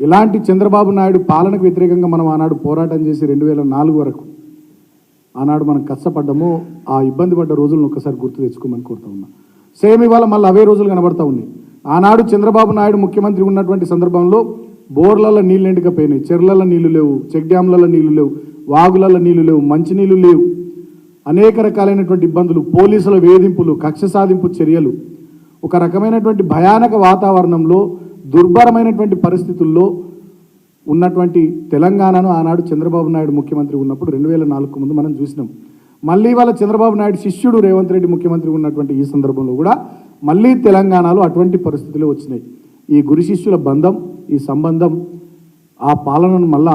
ఇలాంటి చంద్రబాబు నాయుడు పాలనకు వ్యతిరేకంగా మనం ఆనాడు పోరాటం చేసి రెండు వేల నాలుగు వరకు ఆనాడు మనం కష్టపడ్డము ఆ ఇబ్బంది పడ్డ రోజులను ఒక్కసారి గుర్తు తెచ్చుకోమని కోరుతా ఉన్నా. సేమ్ ఇవాళ మళ్ళీ అవే రోజులు కనబడతా ఉన్నాయి. ఆనాడు చంద్రబాబు నాయుడు ముఖ్యమంత్రి ఉన్నటువంటి సందర్భంలో బోర్లలో నీళ్ళు ఎండకపోయినాయి చెర్లలో నీళ్ళు లేవు చెక్ డ్యాంలలో నీళ్ళు లేవు వాగులలో నీళ్ళు లేవు మంచినీళ్ళు లేవు. అనేక రకాలైనటువంటి ఇబ్బందులు పోలీసుల వేధింపులు కక్ష సాధింపు చర్యలు. ఒక రకమైనటువంటి భయానక వాతావరణంలో దుర్భరమైనటువంటి పరిస్థితుల్లో ఉన్నటువంటి తెలంగాణను ఆనాడు చంద్రబాబు నాయుడు ముఖ్యమంత్రి ఉన్నప్పుడు రెండు వేల నాలుగు ముందు మనం చూసినాం. మళ్ళీ వాళ్ళ చంద్రబాబు నాయుడు శిష్యుడు రేవంత్ రెడ్డి ముఖ్యమంత్రి ఉన్నటువంటి ఈ సందర్భంలో కూడా మళ్ళీ తెలంగాణలో అటువంటి పరిస్థితులు వచ్చినాయి. ఈ గురు శిష్యుల బంధం ఈ సంబంధం ఆ పాలనను మళ్ళా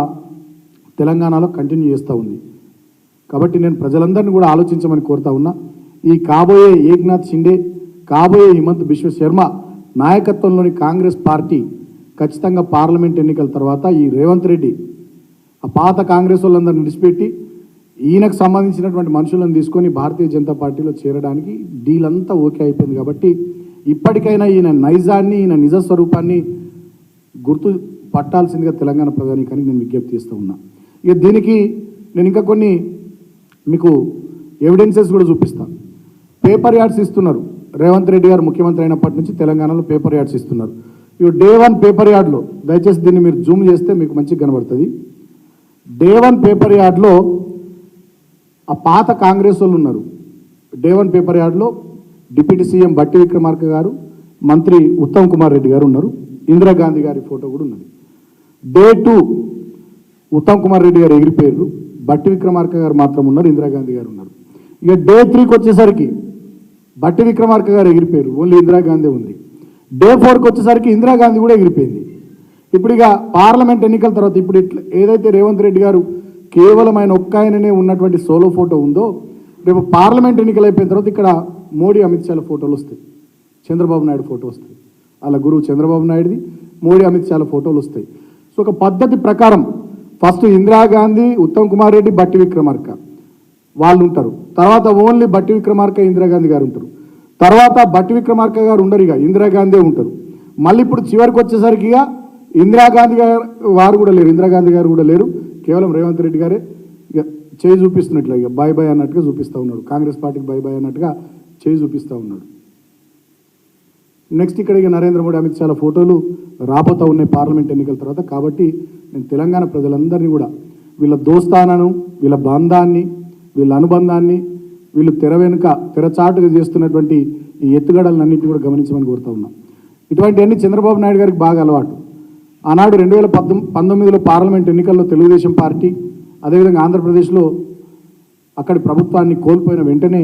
తెలంగాణలో కంటిన్యూ చేస్తూ ఉంది. కాబట్టి నేను ప్రజలందరినీ కూడా ఆలోచించమని కోరుతా ఉన్నా. ఈ కాబోయే ఏక్నాథ్ షిండే కాబోయే హిమంత్ బిశ్వ శర్మ నాయకత్వంలోని కాంగ్రెస్ పార్టీ ఖచ్చితంగా పార్లమెంట్ ఎన్నికల తర్వాత ఈ రేవంత్ రెడ్డి ఆ పాత కాంగ్రెస్ వాళ్ళందరిని విడిచిపెట్టి ఈయనకు సంబంధించినటువంటి మనుషులను తీసుకొని భారతీయ జనతా పార్టీలో చేరడానికి డీల్ అంతా ఓకే అయిపోయింది కాబట్టి ఇప్పటికైనా ఈయన నైజాన్ని ఈయన నిజ స్వరూపాన్ని గుర్తు పట్టాల్సిందిగా తెలంగాణ ప్రధానికానికి నేను విజ్ఞప్తి చేస్తూ ఉన్నా. ఇక దీనికి నేను ఇంకా కొన్ని మీకు ఎవిడెన్సెస్ కూడా చూపిస్తాను పేపర్ యాడ్స్ ఇస్తున్నారు. రేవంత్ రెడ్డి గారు ముఖ్యమంత్రి అయినప్పటి నుంచి తెలంగాణలో పేపర్ యాడ్స్ ఇస్తున్నారు. ఇవి డే వన్ పేపర్ యార్డ్లో దయచేసి దీన్ని మీరు జూమ్ చేస్తే మీకు మంచిగా కనబడుతుంది. డే వన్ పేపర్ యార్డ్లో ఆ పాత కాంగ్రెస్ వాళ్ళు ఉన్నారు. డే వన్ పేపర్ యార్డ్లో డిప్యూటీ సీఎం బట్టి విక్రమార్క గారు మంత్రి ఉత్తమ్ కుమార్ రెడ్డి గారు ఉన్నారు. ఇందిరాగాంధీ గారి ఫోటో కూడా ఉన్నది. డే టూ ఉత్తమ్ కుమార్ రెడ్డి గారు ఎగిరిపోయారు బట్టి విక్రమార్క గారు మాత్రం ఉన్నారు ఇందిరాగాంధీ గారు ఉన్నారు. ఇక డే త్రీకి వచ్చేసరికి బట్టి విక్రమార్క గారు ఎగిరిపోయారు. ఓన్లీ ఇందిరాగాంధీ ఉంది. డే ఫోర్కి వచ్చేసరికి ఇందిరాగాంధీ కూడా ఎగిరిపోయింది. ఇప్పుడు ఇక పార్లమెంట్ ఎన్నికల తర్వాత ఇప్పుడు ఇట్లా ఏదైతే రేవంత్ రెడ్డి గారు కేవలం ఆయన ఒక్క ఆయననే ఉన్నటువంటి సోలో ఫోటో ఉందో రేపు పార్లమెంట్ ఎన్నికలు అయిపోయిన తర్వాత ఇక్కడ మోడీ అమిత్ షాల ఫోటోలు వస్తాయి. చంద్రబాబు నాయుడు ఫోటో వస్తాయి. అలా గురువు చంద్రబాబు నాయుడుది మోడీ అమిత్ షాల ఫోటోలు వస్తాయి. సో ఒక పద్ధతి ప్రకారం ఫస్ట్ ఇందిరాగాంధీ ఉత్తమ్ కుమార్ రెడ్డి బట్టి విక్రమార్క. వాళ్ళు ఉంటారు తర్వాత ఓన్లీ బట్టి విక్రమార్క ఇందిరాగాంధీ గారు ఉంటారు తర్వాత బట్టి విక్రమార్క గారు ఉండరు ఇక ఇందిరాగాంధీ ఉంటారు. మళ్ళీ ఇప్పుడు చివరికి వచ్చేసరికి ఇక ఇందిరాగాంధీ గారు వారు కూడా లేరు. ఇందిరాగాంధీ గారు కూడా లేరు. కేవలం రేవంత్ రెడ్డి గారే ఇక చేయి చూపిస్తున్నట్లు ఇక బాయ్ బాయ్ అన్నట్టుగా చూపిస్తూ ఉన్నాడు. కాంగ్రెస్ పార్టీకి బాయ్ బాయ్ అన్నట్టుగా చేయి చూపిస్తూ ఉన్నాడు. నెక్స్ట్ ఇక్కడ ఇక నరేంద్ర మోడీ అమిత్ షాల ఫోటోలు రాబోతా ఉన్నాయి పార్లమెంట్ ఎన్నికల తర్వాత. కాబట్టి నేను తెలంగాణ ప్రజలందరినీ కూడా వీళ్ళ దోస్తానను వీళ్ళ బంధాన్ని వీళ్ళ అనుబంధాన్ని వీళ్ళు తెర వెనుక తెరచాటుగా చేస్తున్నటువంటి ఈ ఎత్తుగడలన్నింటినీ కూడా గమనించమని కోరుతా ఉన్నాం. ఇటువంటివన్నీ చంద్రబాబు నాయుడు గారికి బాగా అలవాటు. ఆనాడు రెండు వేల పంతొమ్మిదిలో పార్లమెంట్ ఎన్నికల్లో తెలుగుదేశం పార్టీ అదేవిధంగా ఆంధ్రప్రదేశ్లో అక్కడి ప్రభుత్వాన్ని కోల్పోయిన వెంటనే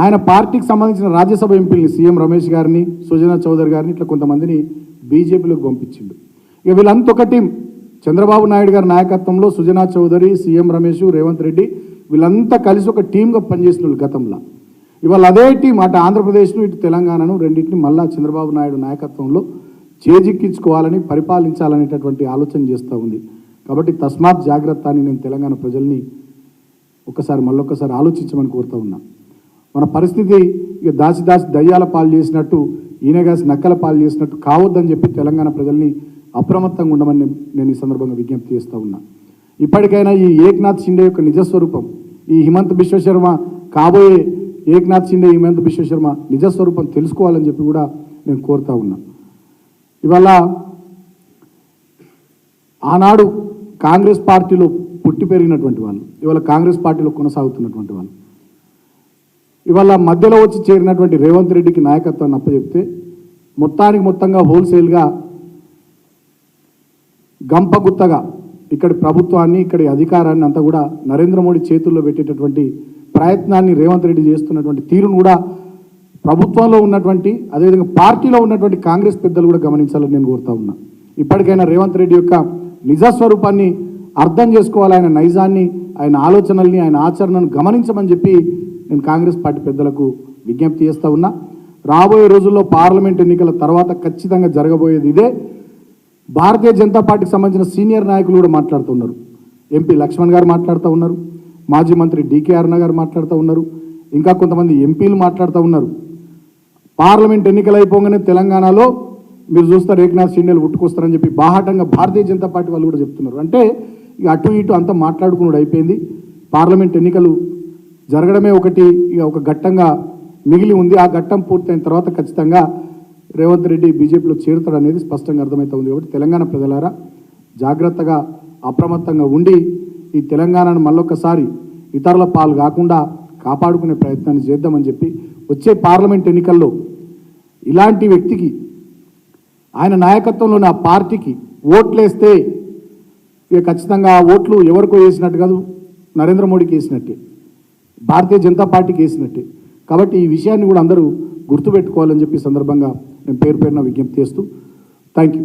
ఆయన పార్టీకి సంబంధించిన రాజ్యసభ ఎంపీని సీఎం రమేష్ గారిని సుజనా చౌదరి గారిని ఇట్లా కొంతమందిని బీజేపీలోకి పంపించిండు. ఇక వీళ్ళంతా ఒక టీం చంద్రబాబు నాయుడు గారి నాయకత్వంలో సుజనా చౌదరి సీఎం రమేష్ రేవంత్ రెడ్డి వీళ్ళంతా కలిసి ఒక టీంగా పనిచేసిన వాళ్ళు గతంలో. ఇవాళ అదే టీం అటు ఆంధ్రప్రదేశ్ను ఇటు తెలంగాణను రెండింటిని మళ్ళా చంద్రబాబు నాయుడు నాయకత్వంలో చేజిక్కించుకోవాలని పరిపాలించాలనేటటువంటి ఆలోచన చేస్తూ ఉంది. కాబట్టి తస్మాత్ జాగ్రత్త అని నేను తెలంగాణ ప్రజల్ని ఒక్కసారి మళ్ళొక్కసారి ఆలోచించమని కోరుతూ ఉన్నా. మన పరిస్థితి ఇక దాసి దాసి దయ్యాల పాలు చేసినట్టు ఈయనగాసి నక్కల పాలు చేసినట్టు కావద్దని చెప్పి తెలంగాణ ప్రజల్ని అప్రమత్తంగా ఉండమని నేను- నేను ఈ సందర్భంగా విజ్ఞప్తి చేస్తూ ఉన్నా. ఇప్పటికైనా ఈ ఏక్నాథ్ షిండే యొక్క నిజస్వరూపం ఈ హిమంత్ బిశ్వశర్మ కాబోయే ఏక్నాథ్ షిండే హిమంత్ బిశ్వశర్మ నిజస్వరూపం తెలుసుకోవాలని చెప్పి కూడా నేను కోరుతా ఉన్నా. ఇవాళ ఆనాడు కాంగ్రెస్ పార్టీలో పుట్టి పెరిగినటువంటి వాళ్ళు ఇవాళ కాంగ్రెస్ పార్టీలో కొనసాగుతున్నటువంటి వాళ్ళు ఇవాళ మధ్యలో వచ్చి చేరినటువంటి రేవంత్ రెడ్డికి నాయకత్వాన్ని అప్పచెప్తే మొత్తానికి మొత్తంగా హోల్సేల్గా గంపగుత్తగా ఇక్కడ ప్రభుత్వాన్ని ఇక్కడి అధికారాన్ని అంతా కూడా నరేంద్ర మోడీ చేతుల్లో పెట్టేటటువంటి ప్రయత్నాన్ని రేవంత్ రెడ్డి చేస్తున్నటువంటి తీరును కూడా ప్రభుత్వంలో ఉన్నటువంటి అదేవిధంగా పార్టీలో ఉన్నటువంటి కాంగ్రెస్ పెద్దలు కూడా గమనించాలని నేను కోరుతా ఉన్నా. ఇప్పటికైనా రేవంత్ రెడ్డి యొక్క నిజస్వరూపాన్ని అర్థం చేసుకోవాలి ఆయన నైజాన్ని ఆయన ఆలోచనల్ని ఆయన ఆచరణను గమనించమని చెప్పి నేను కాంగ్రెస్ పార్టీ పెద్దలకు విజ్ఞప్తి చేస్తూ ఉన్నా. రాబోయే రోజుల్లో పార్లమెంట్ ఎన్నికల తర్వాత ఖచ్చితంగా జరగబోయేది ఇదే. భారతీయ జనతా పార్టీకి సంబంధించిన సీనియర్ నాయకులు కూడా మాట్లాడుతున్నారు ఎంపీ లక్ష్మణ్ గారు మాట్లాడుతూ ఉన్నారు. మాజీ మంత్రి డీకే అరుణ గారు మాట్లాడుతూ ఉన్నారు. ఇంకా కొంతమంది ఎంపీలు మాట్లాడుతూ ఉన్నారు. పార్లమెంట్ ఎన్నికలు అయిపోగానే తెలంగాణలో మీరు చూస్తారు ఏకనాథ్ షిండేలు పుట్టుకొస్తారని చెప్పి బాహాటంగా భారతీయ జనతా పార్టీ వాళ్ళు కూడా చెప్తున్నారు. అంటే ఇక అటు ఇటు అంతా మాట్లాడుకున్నాడు అయిపోయింది. పార్లమెంట్ ఎన్నికలు జరగడమే ఒకటి ఇక ఒక ఘట్టంగా మిగిలి ఉంది. ఆ ఘట్టం పూర్తయిన తర్వాత ఖచ్చితంగా రేవంత్ రెడ్డి బీజేపీలో చేరుతాడు అనేది స్పష్టంగా అర్థమవుతా ఉంది కాబట్టి తెలంగాణ ప్రజలారా జాగ్రత్తగా అప్రమత్తంగా ఉండి ఈ తెలంగాణను మళ్ళొక్కసారి ఇతరుల పాలు కాకుండా కాపాడుకునే ప్రయత్నాన్ని చేద్దామని చెప్పి వచ్చే పార్లమెంట్ ఎన్నికల్లో ఇలాంటి వ్యక్తికి ఆయన నాయకత్వంలోని ఆ పార్టీకి ఓట్లేస్తే ఇక ఖచ్చితంగా ఆ ఓట్లు ఎవరికో వేసినట్టు కాదు నరేంద్ర మోడీకి వేసినట్టే భారతీయ జనతా పార్టీకి వేసినట్టే. కాబట్టి ఈ విషయాన్ని కూడా అందరూ గుర్తుపెట్టుకోవాలని చెప్పి సందర్భంగా నేను పేరు పేరున విజ్ఞప్తి చేస్తూ థ్యాంక్ యూ